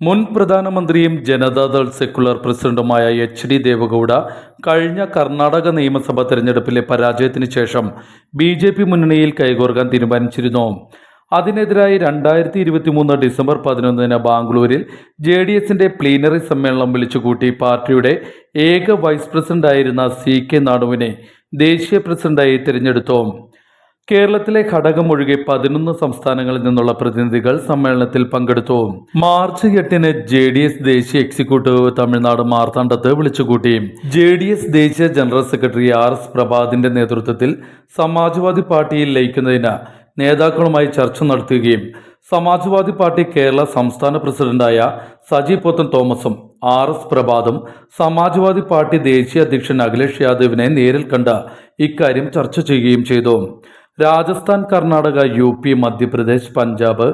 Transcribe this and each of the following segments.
മുൻ പ്രധാനമന്ത്രിയും ജനതാദൾ സെക്കുലർ പ്രസിഡന്റുമായ എച്ച് ഡി ദേവഗൌഡ കഴിഞ്ഞ കർണാടക നിയമസഭാ തെരഞ്ഞെടുപ്പിലെ പരാജയത്തിന് ശേഷം ബി ജെ പി മുന്നണിയിൽ കൈകോർക്കാൻ തീരുമാനിച്ചിരുന്നു. അതിനെതിരായി രണ്ടായിരത്തി ഇരുപത്തി മൂന്ന് ഡിസംബർ പതിനൊന്നിന് ബാംഗ്ലൂരിൽ ജെ ഡി എസിന്റെ പ്ലീനറി സമ്മേളനം വിളിച്ചുകൂട്ടി പാർട്ടിയുടെ ഏക വൈസ് പ്രസിഡന്റായിരുന്ന സി കെ നാടുവിനെ ദേശീയ പ്രസിഡന്റായി തിരഞ്ഞെടുത്തു. കേരളത്തിലെ ഘടകം ഒഴികെ പതിനൊന്ന് സംസ്ഥാനങ്ങളിൽ നിന്നുള്ള പ്രതിനിധികൾ സമ്മേളനത്തിൽ പങ്കെടുത്തു. മാർച്ച് എട്ടിന് ജെ ഡി എസ് ദേശീയ എക്സിക്യൂട്ടീവ് തമിഴ്നാട് മാർത്താണ്ഡത്ത് വിളിച്ചുകൂട്ടി. ജെ ഡി എസ് ദേശീയ ജനറൽ സെക്രട്ടറി ആർ എസ് പ്രഭാതിന്റെ നേതൃത്വത്തിൽ സമാജ്വാദി പാർട്ടിയിൽ ലയിക്കുന്നതിന് നേതാക്കളുമായി ചർച്ച നടത്തുകയും സമാജ്വാദി പാർട്ടി കേരള സംസ്ഥാന പ്രസിഡന്റായ സജി പോത്തൻ തോമസും ആർ എസ് പ്രഭാതും സമാജ്വാദി പാർട്ടി ദേശീയ അധ്യക്ഷൻ അഖിലേഷ് യാദവിനെ നേരിൽ കണ്ട് ഇക്കാര്യം ചർച്ച ചെയ്യുകയും ചെയ്തു. രാജസ്ഥാൻ കർണാടക യു പി മധ്യപ്രദേശ് പഞ്ചാബ്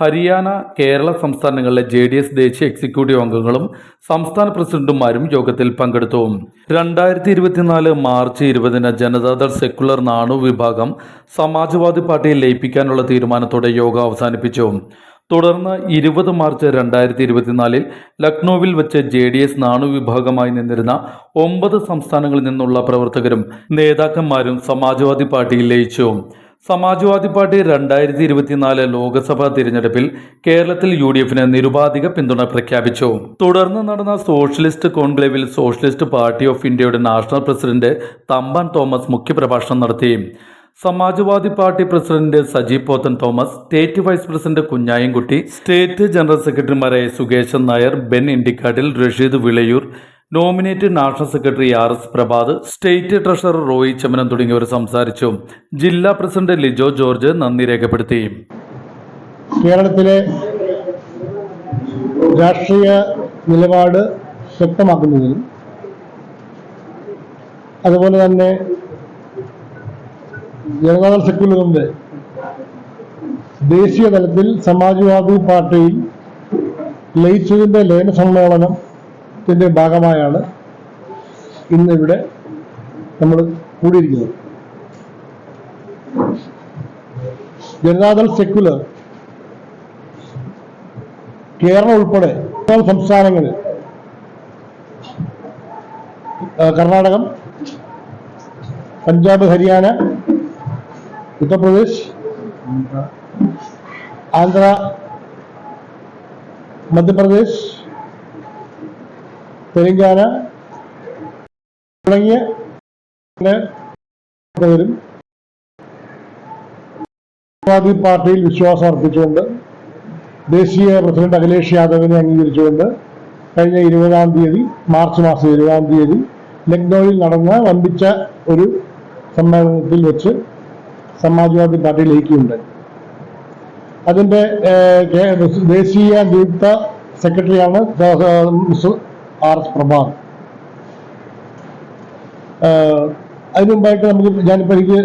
ഹരിയാന കേരള സംസ്ഥാനങ്ങളിലെ ജെ ഡി എസ് ദേശീയ എക്സിക്യൂട്ടീവ് അംഗങ്ങളും സംസ്ഥാന പ്രസിഡന്റുമാരും യോഗത്തിൽ പങ്കെടുത്തു. രണ്ടായിരത്തി ഇരുപത്തിനാല് മാർച്ച് ഇരുപതിന് ജനതാദൾ സെക്കുലർ നാണു വിഭാഗം സമാജ്വാദി പാർട്ടിയെ ലയിപ്പിക്കാനുള്ള തീരുമാനത്തോടെ യോഗം അവസാനിപ്പിച്ചു. തുടർന്ന് ഇരുപത് മാർച്ച് രണ്ടായിരത്തി ഇരുപത്തിനാലിൽ ലക്നൌവിൽ വെച്ച് ജെ ഡി എസ് നാണുവിഭാഗമായി നിന്നിരുന്ന ഒമ്പത് സംസ്ഥാനങ്ങളിൽ നിന്നുള്ള പ്രവർത്തകരും നേതാക്കന്മാരും സമാജ്വാദി പാർട്ടിയിൽ ലയിച്ചു. സമാജ്വാദി പാർട്ടി രണ്ടായിരത്തി ഇരുപത്തിനാല് ലോക്സഭാ തിരഞ്ഞെടുപ്പിൽ കേരളത്തിൽ യു ഡി എഫിന് നിരുപാധിക പിന്തുണ പ്രഖ്യാപിച്ചു. തുടർന്ന് നടന്ന സോഷ്യലിസ്റ്റ് കോൺക്ലേവിൽ സോഷ്യലിസ്റ്റ് പാർട്ടി ഓഫ് ഇന്ത്യയുടെ നാഷണൽ പ്രസിഡന്റ് തമ്പാൻ തോമസ് മുഖ്യപ്രഭാഷണം നടത്തി. Samajwadi party president Saji Pothan Thomas state vice president Kunjayankutty state general സെക്രട്ടറിമാരായ Sukesan Nair Ben Indikkattil Rasheed Vilayur nominate national secretary R S Prabhat state treasurer Roy Chamanam തുടങ്ങിയവർ സംസാരിച്ചു. ജില്ലാ president Lijo George നന്ദി രേഖപ്പെടുത്തി. കേരളത്തിലെ രാഷ്ട്രീയ നിലപാട് ശക്തമാക്കുന്നതിനും അതുപോലെ തന്നെ ജനതാദൾ സെക്യുലറിന്റെ ദേശീയ തലത്തിൽ സമാജ്വാദി പാർട്ടിയിൽ ലയിച്ചതിന്റെ ലയന സമ്മേളനത്തിന്റെ ഭാഗമായാണ് ഇന്ന് ഇവിടെ നമ്മൾ കൂടിയിരിക്കുന്നത്. ജനതാദൾ സെക്യുലർ കേരളം ഉൾപ്പെടെ സംസ്ഥാനങ്ങളിൽ കർണാടകം പഞ്ചാബ് ഹരിയാന ഉത്തർപ്രദേശ് ആന്ധ്ര മധ്യപ്രദേശ് തെലങ്കാന തുടങ്ങിയ സമാജ്വാദി പാർട്ടിയിൽ വിശ്വാസം അർപ്പിച്ചുകൊണ്ട് ദേശീയ പ്രസിഡന്റ് അഖിലേഷ് യാദവിനെ അംഗീകരിച്ചുകൊണ്ട് കഴിഞ്ഞ ഇരുപതാം തീയതി മാർച്ച് മാസം ഇരുപതാം തീയതി ലക്നൌവിൽ നടന്ന വമ്പിച്ച ഒരു സമ്മേളനത്തിൽ വെച്ച് സമാജ്വാദി പാർട്ടി ലയിക്കുകയുണ്ടായി അതിന്റെ ദേശീയ നിയുക്ത സെക്രട്ടറിയാണ് ആർ എസ് പ്രഭാ. അതിനു മുമ്പായിട്ട് നമുക്ക് ഞാൻ പരിചയ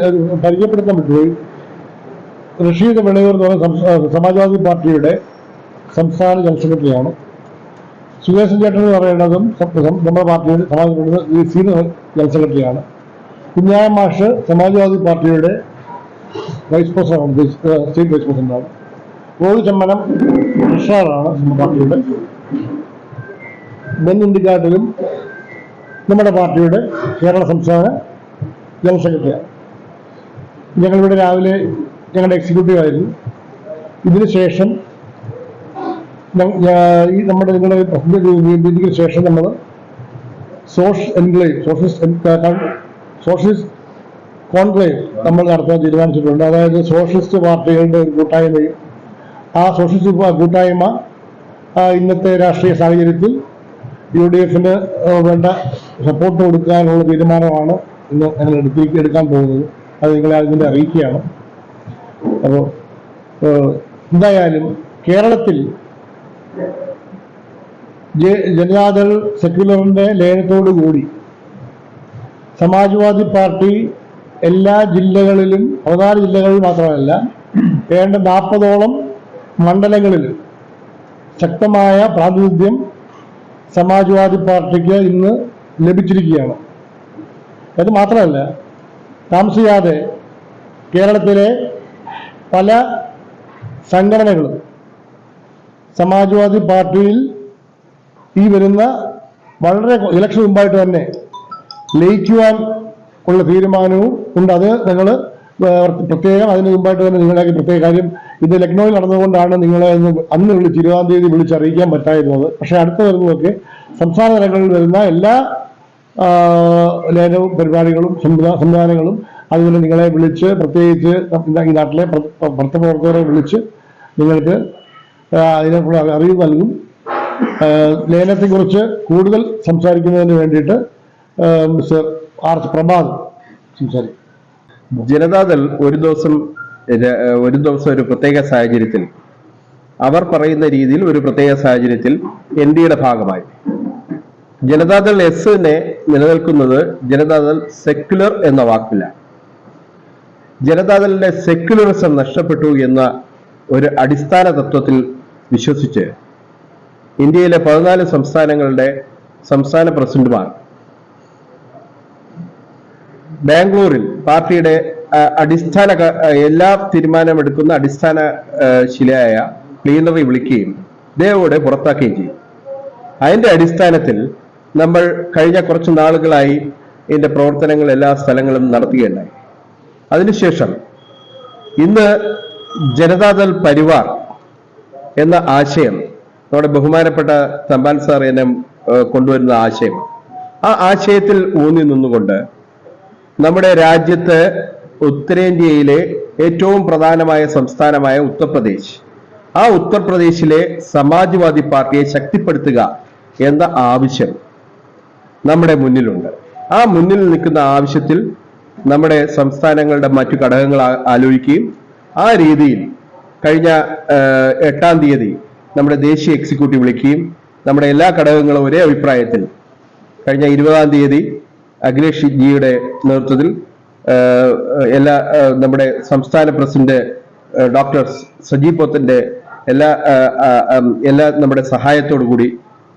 പരിചയപ്പെടുത്താൻ പറ്റുകയും റഷീദ് വിളയൂർ എന്ന് പറയുന്ന സമാജ്വാദി പാർട്ടിയുടെ സംസ്ഥാന ജനറൽ സെക്രട്ടറിയാണ്. സുരേശൻ ചേട്ടൻ എന്ന് പറയുന്നതും നമ്മുടെ പാർട്ടിയുടെ സമാജ്വാദി സീനിയർ ജനറൽ സെക്രട്ടറിയാണ്. കുഞ്ഞായ മാഷ് സമാജ്വാദി പാർട്ടിയുടെ വൈസ് പ്രസിഡന്റ് സ്റ്റേറ്റ് വൈസ് പ്രസിഡന്റാണ് റോഹിത് ചെമ്മനം ഉഷാറാണ് നമ്മുടെ പാർട്ടിയുടെ. ബെൻ ഇന്ത്യക്കാട്ടിലും നമ്മുടെ പാർട്ടിയുടെ കേരള സംസ്ഥാന ജനറൽ സെക്രട്ടറിയാണ്. ഞങ്ങളിവിടെ രാവിലെ ഞങ്ങളുടെ എക്സിക്യൂട്ടീവ് ആയിരുന്നു. ഇതിനുശേഷം ഈ നമ്മുടെ നിങ്ങളുടെ രീതിക്ക് ശേഷം നമ്മൾ social enclave socialist socialist conclave നമ്മൾ നടത്താൻ തീരുമാനിച്ചിട്ടുണ്ട്. അതായത് സോഷ്യലിസ്റ്റ് പാർട്ടികളുടെ ഒരു കൂട്ടായ്മയും ആ സോഷ്യലിസ്റ്റ് കൂട്ടായ്മ ഇന്നത്തെ രാഷ്ട്രീയ സാഹചര്യത്തിൽ യു ഡി എഫിന് വേണ്ട സപ്പോർട്ട് കൊടുക്കാനുള്ള തീരുമാനമാണ് ഇന്ന് ഞങ്ങൾ എടുത്തി എടുക്കാൻ പോകുന്നത്. അത് നിങ്ങളെ അതിന്റെ അറിയിക്കുകയാണ്. അപ്പോൾ എന്തായാലും കേരളത്തിൽ ജനതാദൾ സെക്യുലറിന്റെ ലയനത്തോടു കൂടി സമാജ്വാദി പാർട്ടി എല്ലാ ജില്ലകളിലും പതിനാല് ജില്ലകളിൽ മാത്രമല്ല വേണ്ട നാൽപ്പതോളം മണ്ഡലങ്ങളിൽ ശക്തമായ പ്രാതിനിധ്യം സമാജ്വാദി പാർട്ടിക്ക് ഇന്ന് ലഭിച്ചിരിക്കുകയാണ്. അത് മാത്രമല്ല താമസിയാതെ കേരളത്തിലെ പല സംഘടനകളും സമാജ്വാദി പാർട്ടിയിൽ ഈ വരുന്ന വളരെ ഇലക്ഷൻ മുമ്പായിട്ട് തന്നെ ലയിക്കുവാൻ ഉള്ള തീരുമാനവും ഉണ്ട്. അത് നിങ്ങൾ പ്രത്യേകം അതിന് മുമ്പായിട്ട് തന്നെ നിങ്ങളെ പ്രത്യേക കാര്യം ഇത് ലക്നൌവിൽ നടന്നുകൊണ്ടാണ് നിങ്ങളെ അന്ന് വിളിച്ച് ഇരുപതാം തീയതി വിളിച്ചറിയിക്കാൻ പറ്റായിരുന്നത് പക്ഷേ അടുത്ത വരുന്നതൊക്കെ സംസ്ഥാന തലങ്ങളിൽ വരുന്ന എല്ലാ ലേനവും പരിപാടികളും സംവിധാ- സംവിധാനങ്ങളും അതുപോലെ നിങ്ങളെ വിളിച്ച് പ്രത്യേകിച്ച് ഈ നാട്ടിലെ പ്ര- പ്രവർത്തകരെ വിളിച്ച് നിങ്ങൾക്ക് അതിനെ അതിനെക്കുറിച്ച് അറിവ് നൽകും. ലേനത്തെക്കുറിച്ച് കൂടുതൽ സംസാരിക്കുന്നതിന് വേണ്ടിയിട്ട് മിസ്റ്റർ ആർ പ്രഭാത് സംസാരിക്കും. ജനതാദൾ ഒരു ദിവസം ഒരു ദിവസം ഒരു പ്രത്യേക സാഹചര്യത്തിൽ അവർ പറയുന്ന രീതിയിൽ ഒരു പ്രത്യേക സാഹചര്യത്തിൽ എൻ ഡിയുടെ ഭാഗമായി. ജനതാദൾ എസിനെ നിലനിൽക്കുന്നത് ജനതാദൾ സെക്യുലർ എന്ന വാക്കില്ല. ജനതാദളിന്റെ സെക്യുലറിസം നഷ്ടപ്പെട്ടു എന്ന ഒരു അടിസ്ഥാന തത്വത്തിൽ വിശ്വസിച്ച് ഇന്ത്യയിലെ പതിനാല് സംസ്ഥാനങ്ങളുടെ സംസ്ഥാന പ്രസിഡന്റുമാർ ബാംഗ്ലൂരിൽ പാർട്ടിയുടെ അടിസ്ഥാന എല്ലാ തീരുമാനമെടുക്കുന്ന അടിസ്ഥാന ശിലയായ പ്ലീനറി വിളിക്കുകയും ദേവോടെ പുറത്താക്കുകയും ചെയ്യും. അതിന്റെ അടിസ്ഥാനത്തിൽ നമ്മൾ കഴിഞ്ഞ കുറച്ച് നാളുകളായി ഇതിന്റെ പ്രവർത്തനങ്ങൾ എല്ലാ സ്ഥലങ്ങളും നടത്തുകയുണ്ടായി. അതിനുശേഷം ഇന്ന് ജനതാദൾ പരിവാർ എന്ന ആശയം നമ്മുടെ ബഹുമാനപ്പെട്ട തമ്പാൻ സാർ എന്നെ കൊണ്ടുവരുന്ന ആശയം ആ ആശയത്തിൽ ഊന്നി നിന്നുകൊണ്ട് നമ്മുടെ രാജ്യത്ത് ഉത്തരേന്ത്യയിലെ ഏറ്റവും പ്രധാനമായ സംസ്ഥാനമായ ഉത്തർപ്രദേശ്. ആ ഉത്തർപ്രദേശിലെ സമാജ്വാദി പാർട്ടിയെ ശക്തിപ്പെടുത്തുക എന്ന ആവശ്യം നമ്മുടെ മുന്നിലുണ്ട്. ആ മുന്നിൽ നിൽക്കുന്ന ആവശ്യത്തിൽ നമ്മുടെ സംസ്ഥാനങ്ങളുടെ മറ്റു ഘടകങ്ങൾ ആലോചിക്കുകയും ആ രീതിയിൽ കഴിഞ്ഞ എട്ടാം തീയതി നമ്മുടെ ദേശീയ എക്സിക്യൂട്ടീവ് വിളിക്കുകയും നമ്മുടെ എല്ലാ ഘടകങ്ങളും ഒരേ അഭിപ്രായത്തിൽ കഴിഞ്ഞ ഇരുപതാം തീയതി അഖിലേഷ് ജിയുടെ നേതൃത്വത്തിൽ എല്ലാ നമ്മുടെ സംസ്ഥാന പ്രസിഡന്റ് ഡോക്ടർ സജീവ് പോത്തന്റെ എല്ലാ എല്ലാ നമ്മുടെ സഹായത്തോടു കൂടി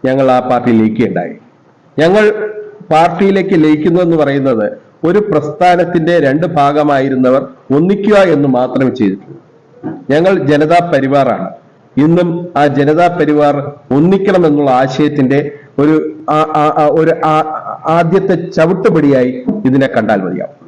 ഞങ്ങൾ ആ പാർട്ടി ലയിക്കുകയുണ്ടായി. ഞങ്ങൾ പാർട്ടിയിലേക്ക് ലയിക്കുന്നതെന്ന് പറയുന്നത് ഒരു പ്രസ്ഥാനത്തിന്റെ രണ്ട് ഭാഗമായിരുന്നവർ ഒന്നിക്കുക എന്ന് മാത്രമേ ചെയ്തിട്ടുള്ളൂ. ഞങ്ങൾ ജനതാ പരിവാറാണ്. ഇന്നും ആ ജനതാ പരിവാർ ഒന്നിക്കണം എന്നുള്ള ആശയത്തിന്റെ ഒരു ഒരു ആദ്യത്തെ ചവിട്ടുപടിയായി ഇതിനെ കണ്ടാൽ മതിയാവും.